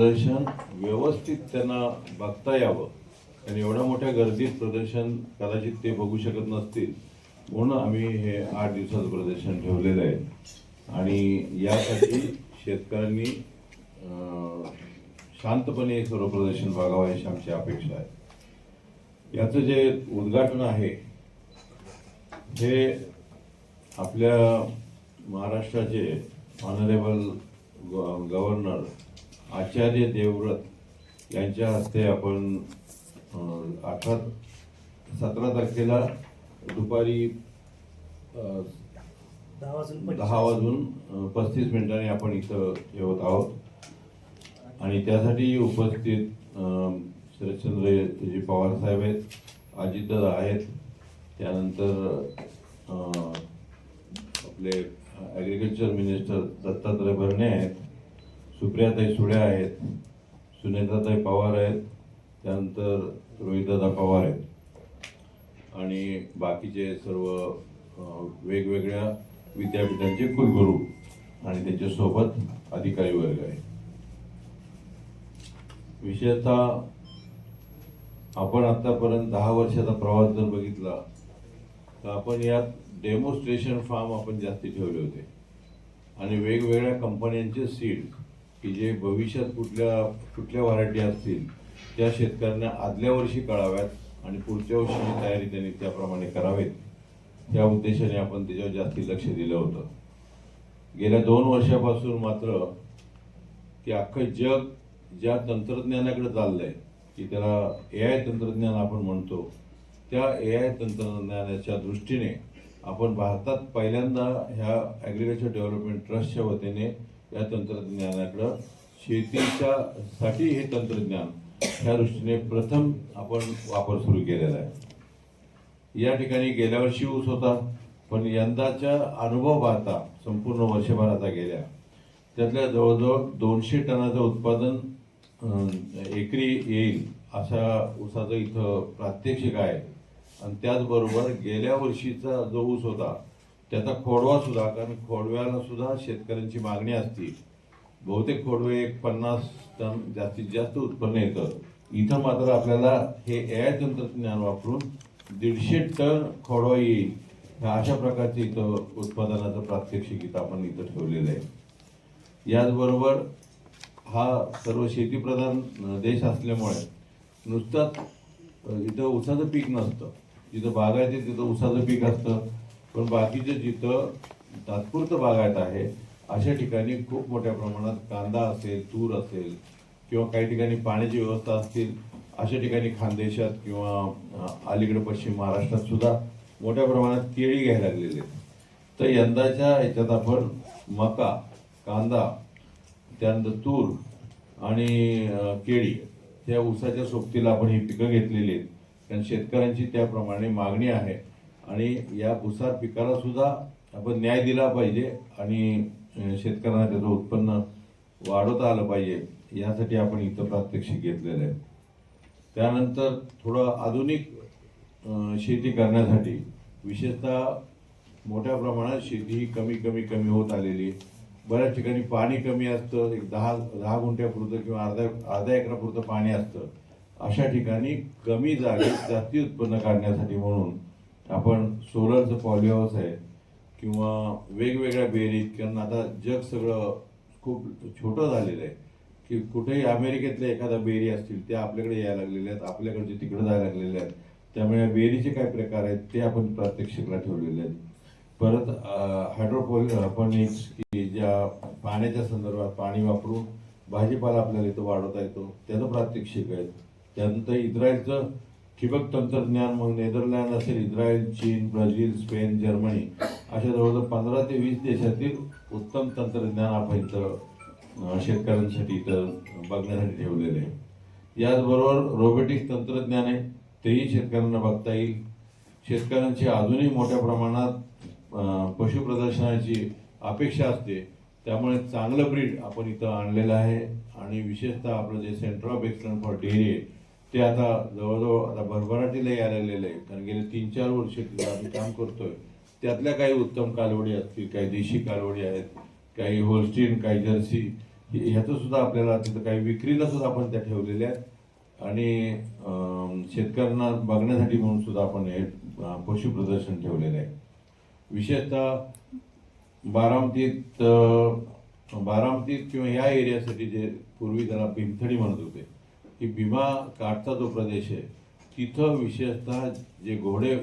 प्रदर्शन व्यवस्थित त्यांना बघता यावं. आणि एवढ्या मोठ्या गर्दीत प्रदर्शन कदाचित ते बघू शकत नसतील. म्हणून आम्ही हे आठ दिवसाचं प्रदर्शन ठेवलेलं आहे. आणि यासाठी शेतकऱ्यांनी शांतपणे हे सर्व प्रदर्शन बघावं अशी आमची अपेक्षा आहे. याचं जे उद्घाटन आहे हे आपल्या महाराष्ट्राचे ऑनरेबल गव्हर्नर आचार्य देवव्रत यांच्या हस्ते आपण अठरा सतरा तारखेला दुपारी दहा वाजून पस्तीस मिनिटांनी आपण इथं ठेवत आहोत. आणि त्यासाठी उपस्थित शरदचंद्रजी पवार साहेब आहेत अजितदादा आहेत त्यानंतर आपले ॲग्रिकल्चर मिनिस्टर दत्तात्रय भरणे आहेत सुप्रियाताई सुळे आहेत सुनेताताई पवार आहेत त्यानंतर रोहितदादा पवार आहेत. आणि बाकीचे सर्व वेगवेगळ्या विद्यापीठांचे कुलगुरू आणि त्यांच्यासोबत अधिकारी वर्ग आहे. विशेषतः आपण आतापर्यंत दहा वर्षाचा प्रवास जर बघितला तर आपण यात डेमॉन्स्ट्रेशन फार्म आपण जास्ती ठेवले होते. आणि वेगवेगळ्या कंपन्यांचे सीड की जे भविष्यात कुठल्या कुठल्या व्हरायटी असतील त्या शेतकऱ्यांना आदल्या वर्षी कळाव्यात आणि पुढच्या वर्षीची तयारी त्यांनी त्याप्रमाणे करावेत. त्या उद्देशाने आपण त्याच्यावर जास्ती लक्ष दिलं होतं. गेल्या दोन वर्षापासून मात्र की अख्खं जग ज्या तंत्रज्ञानाकडे चाललंय की त्याला ए आय तंत्रज्ञान आपण म्हणतो त्या ए आय तंत्रज्ञानाच्या दृष्टीने आपण भारतात पहिल्यांदा ह्या ॲग्रिकल्चर डेव्हलपमेंट ट्रस्टच्या वतीने या तंत्रज्ञानाकडं. शेतीच्या साठी हे तंत्रज्ञान ह्या दृष्टीने प्रथम आपण वापर सुरू केलेला आहे. या ठिकाणी गेल्या वर्षी ऊस होता पण यंदाच्या अनुभव पाहता संपूर्ण वर्षभराचा गेल्या. त्यातल्या जवळजवळ दोनशे टनाचं उत्पादन एकरी येईल अशा ऊसाचं इथं प्रात्यक्षिक आहे. आणि त्याचबरोबर गेल्या वर्षीचा जो ऊस होता त्याचा खोडवा सुद्धा कारण खोडव्याला सुद्धा शेतकऱ्यांची मागणी असते. बहुतेक खोडवे एक पन्नास टन जास्तीत जास्त उत्पन्न येतं. इथं मात्र आपल्याला हे ए आय तंत्रज्ञान वापरून दीडशे टन खोडवा येईल ह्या अशा प्रकारचे इथं उत्पादनाचं प्रात्यक्षिक इथं आपण इथं ठेवलेलं आहे. याचबरोबर हा सर्व शेतीप्रधान देश असल्यामुळे नुसतंच इथं ऊसाचं पीक नसतं. जिथं बागायत तिथं ऊसाचं पीक असतं. पण बाकीचे जिथं तात्पुरतं बागायत आहे अशा ठिकाणी खूप मोठ्या प्रमाणात कांदा असेल तूर असेल किंवा काही ठिकाणी पाण्याची व्यवस्था असतील अशा ठिकाणी खानदेशात किंवा अलीकडे पश्चिम महाराष्ट्रात सुद्धा मोठ्या प्रमाणात केळी घ्यायला लागलेली आहेत. तर यंदाच्या ह्याच्यात आपण मका कांदा त्यानंतर तूर आणि केळी त्या ऊसाच्या सोबतीला आपण ही पिकं घेतलेली आहेत. कारण शेतकऱ्यांची त्याप्रमाणे मागणी आहे. आणि या भुसार पिकाला सुद्धा आपण न्याय दिला पाहिजे आणि शेतकऱ्यांना त्याचं उत्पन्न वाढवता आलं पाहिजे यासाठी आपण इथं प्रात्यक्षिक घेतलेलं आहे. त्यानंतर थोडं आधुनिक शेती करण्यासाठी विशेषतः मोठ्या प्रमाणात शेती ही कमी कमी कमी होत आलेली बऱ्याच ठिकाणी पाणी कमी असतं एक दहा दहा गुंठ्यापुरतं किंवा अर्धा अर्धा एकरापुरतं पाणी असतं. अशा ठिकाणी कमी जागेत जास्ती उत्पन्न काढण्यासाठी म्हणून आपण सोलरचं पॉलिहाऊस आहे किंवा वेगवेगळ्या बेरीज कारण आता जग सगळं खूप छोटं झालेलं आहे की कुठेही अमेरिकेतल्या एखादा बेरी असतील त्या आपल्याकडे यायला लागलेल्या आहेत आपल्याकडचे तिकडे जायला लागलेले आहेत. त्यामुळे बेरीचे काय प्रकार आहेत ते आपण प्रात्यक्षिकला ठेवलेले आहेत. परत हायड्रोपोनिक्स की ज्या पाण्याच्या संदर्भात पाणी वापरून भाजीपाला आपल्याला इथं वाढवता येतो त्याचं प्रात्यक्षिक आहे त्यानंतर इस्रायलचं ठिबक तंत्रज्ञान मग नेदरलँड असेल इस्रायल चीन ब्राझील स्पेन जर्मनी अशा जवळजवळ पंधरा ते वीस देशातील उत्तम तंत्रज्ञान आपण इथं शेतकऱ्यांसाठी इथं बघण्यासाठी ठेवलेले आहे. याचबरोबर रोबोटिक तंत्रज्ञान आहे तेही शेतकऱ्यांना बघता येईल. शेतकऱ्यांची अजूनही मोठ्या प्रमाणात पशु प्रदर्शनाची अपेक्षा असते. त्यामुळे चांगलं ब्रीड आपण इथं आणलेलं आहे. आणि विशेषतः आपलं जे centre of excellence for dairy आहे ते आता जवळजवळ आता भरभराटीला यायला लागलेलं आहे कारण गेले तीन चार वर्ष तिथं आम्ही काम करतोय. त्यातल्या काही उत्तम कालवडी असतील काही देशी कालवडी आहेत काही होल्स्टीन काही जर्सी ह्याचं सुद्धा आपल्याला तिथं काही विक्रीला सुद्धा आपण त्या ठेवलेल्या आहेत. आणि शेतकऱ्यांना बघण्यासाठी म्हणून सुद्धा आपण हे पशु प्रदर्शन ठेवलेलं आहे. विशेषतः बारामतीत बारामतीत किंवा या एरियासाठी जे पूर्वी त्याला भीमथडी म्हणत होते. की भीमा काठचा जो प्रदेश आहे तिथं विशेषतः जे घोडे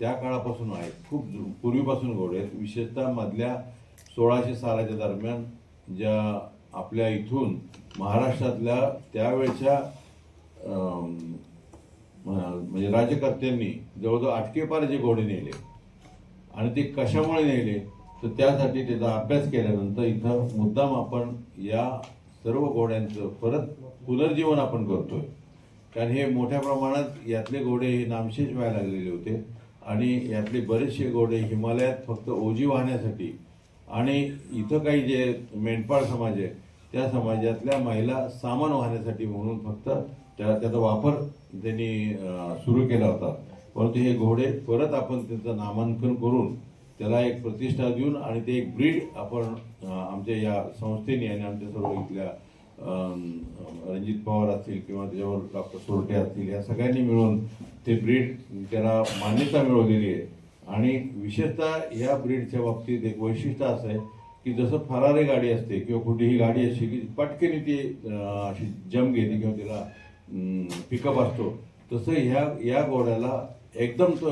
त्या काळापासून आहेत खूप पूर्वीपासून घोडे आहेत विशेषतः मधल्या सोळाशे सालाच्या दरम्यान ज्या आपल्या इथून महाराष्ट्रातल्या त्यावेळच्या म्हणजे राज्यकर्त्यांनी जवळजवळ आटकेपार जे घोडे नेले आणि ते कशामुळे नेले तर त्यासाठी त्याचा अभ्यास केल्यानंतर इथं मुद्दाम आपण या सर्व घोड्यांचं परत पुनर्जीवन आपण करतोय. कारण हे मोठ्या प्रमाणात यातले घोडे हे नामशेष व्हायला लागलेले होते. आणि यातले बरेचसे घोडे हिमालयात फक्त ओजी वाहण्यासाठी आणि इथं काही जे मेंढपाळ समाज आहे त्या समाजातल्या महिला सामान वाहण्यासाठी म्हणून फक्त त्या त्याचा वापर त्यांनी सुरू केला होता. परंतु हे घोडे परत आपण त्यांचं नामांकन करून त्याला एक प्रतिष्ठा देऊन आणि ते एक ब्रीड आपण आमच्या या संस्थेने आणि आमच्या सर्व इथल्या रणजित पवार असतील किंवा त्याच्यावर डॉक्टर सोरटे असतील या सगळ्यांनी मिळून ते ब्रीड त्याला मान्यता मिळवलेली आहे. आणि विशेषतः या ब्रीडच्या बाबतीत एक वैशिष्ट्य असं आहे की जसं फरारी गाडी असते किंवा कुठलीही गाडी अशी की पटकन ती अशी जम घेते किंवा तिला पिकअप असतो तसं ह्या या घोड्याला एकदम तो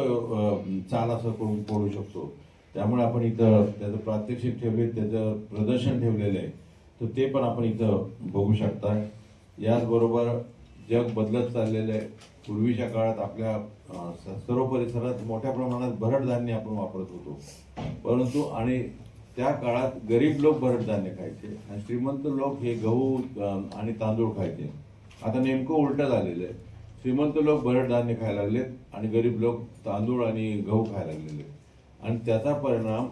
चाल असं करून पडू शकतो. त्यामुळे आपण इथं त्याचं प्रात्यक्षिक ठेवले त्याचं प्रदर्शन ठेवलेलं आहे. तर ते पण आपण इथं बघू शकता. याचबरोबर जग बदलत चाललेलं आहे. पूर्वीच्या काळात आपल्या स- सर्व परिसरात मोठ्या प्रमाणात भरड धान्य आपण वापरत होतो. परंतु आणि त्या काळात गरीब लोक भरड धान्य खायचे आणि श्रीमंत लोक हे गहू आणि तांदूळ खायचे. आता नेमकं उलटं झालेलं आहे. श्रीमंत लोक भरड धान्य खायला लागलेत आणि गरीब लोक तांदूळ आणि गहू खायला लागलेले आणि त्याचा परिणाम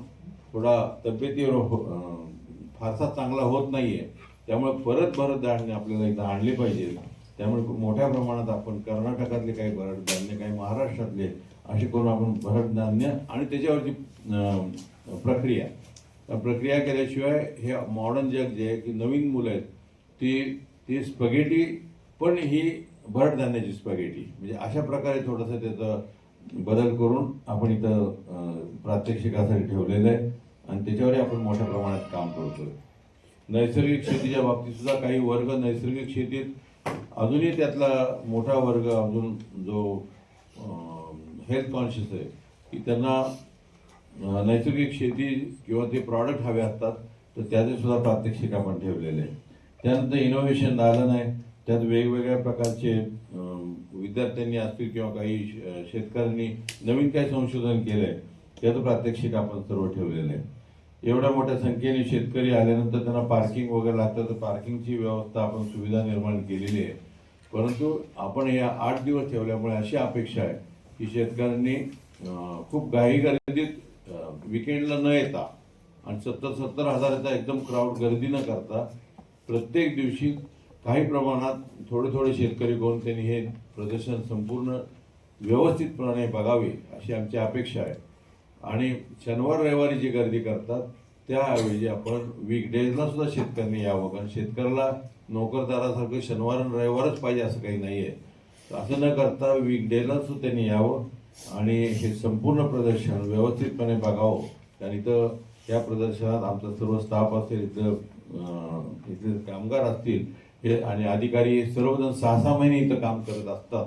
थोडा तब्येतीवर हो- फारसा चांगला होत नाहीये. त्यामुळे परत भरत धान्य आपल्याला एकदा आणले पाहिजे. त्यामुळे मोठ्या प्रमाणात आपण कर्नाटकातले काही भरड धान्य काही महाराष्ट्रातले असे करून आपण भरड धान्य आणि त्याच्यावरची प्रक्रिया. प्रक्रिया केल्याशिवाय हे मॉडर्न जग जे आहे की नवीन मुलं आहेत ती ती स्पगेटी पण ही भरड धान्याची स्पगेटी म्हणजे अशा प्रकारे थोडंसं त्याचं बदल करून आपण इथं प्रात्यक्षिकासाठी ठेवलेलं आहे. आणि त्याच्यावरही आपण मोठ्या प्रमाणात काम करतोय. नैसर्गिक शेतीच्या बाबतीत सुद्धा काही वर्ग नैसर्गिक शेतीत अजूनही त्यातला मोठा वर्ग अजून जो हेल्थ कॉन्शियस आहे की त्यांना नैसर्गिक शेती किंवा ते प्रॉडक्ट हवे असतात तर त्याचे सुद्धा प्रात्यक्षिक आपण ठेवलेले आहे त्यानंतर इनोव्हेशन आलं नाही त्यात वेगवेगळ्या प्रकारचे विद्यार्थ्यांनी असतील किंवा काही शेतकऱ्यांनी नवीन काही संशोधन केलं आहे त्याचं प्रात्यक्षिक आपण सर्व ठेवलेलं आहे. एवढ्या मोठ्या संख्येने शेतकरी आल्यानंतर त्यांना पार्किंग वगैरे लागतं. तर पार्किंगची व्यवस्था आपण सुविधा निर्माण केलेली आहे. परंतु आपण या आठ दिवस ठेवल्यामुळे अशी अपेक्षा आहे की शेतकऱ्यांनी खूप घाई गर्दीत विकेंडला न येता आणि सत्तर सत्तर हजाराचा एकदम क्राऊड गर्दी न करता प्रत्येक दिवशी काही प्रमाणात थोडे थोडे शेतकरी करून त्यांनी हे प्रदर्शन संपूर्ण व्यवस्थितपणे बघावे अशी आमची अपेक्षा आहे. आणि शनिवार रविवारी जी गर्दी करतात त्याऐवजी आपण वीकडेजला सुद्धा शेतकऱ्यांनी यावं. कारण शेतकऱ्याला नोकरदारासारखं शनिवार आणि रविवारच पाहिजे असं काही नाही आहे तर असं न करता वीकडेला सुद्धा त्यांनी यावं आणि हे संपूर्ण प्रदर्शन व्यवस्थितपणे बघावं. कारण इथं या प्रदर्शनात आमचा सर्व स्टाफ असेल इथं इथे कामगार असतील हे आणि अधिकारी सर्वजण सहा सहा महिने इथं काम करत असतात.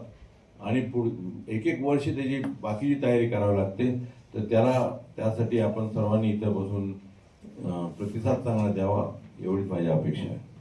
आणि पुढ एक एक वर्ष त्याची बाकीची तयारी करावी लागते. तर त्याला त्यासाठी आपण सर्वांनी इथं बसून प्रतिसाद चांगला द्यावा एवढीच माझी अपेक्षा आहे.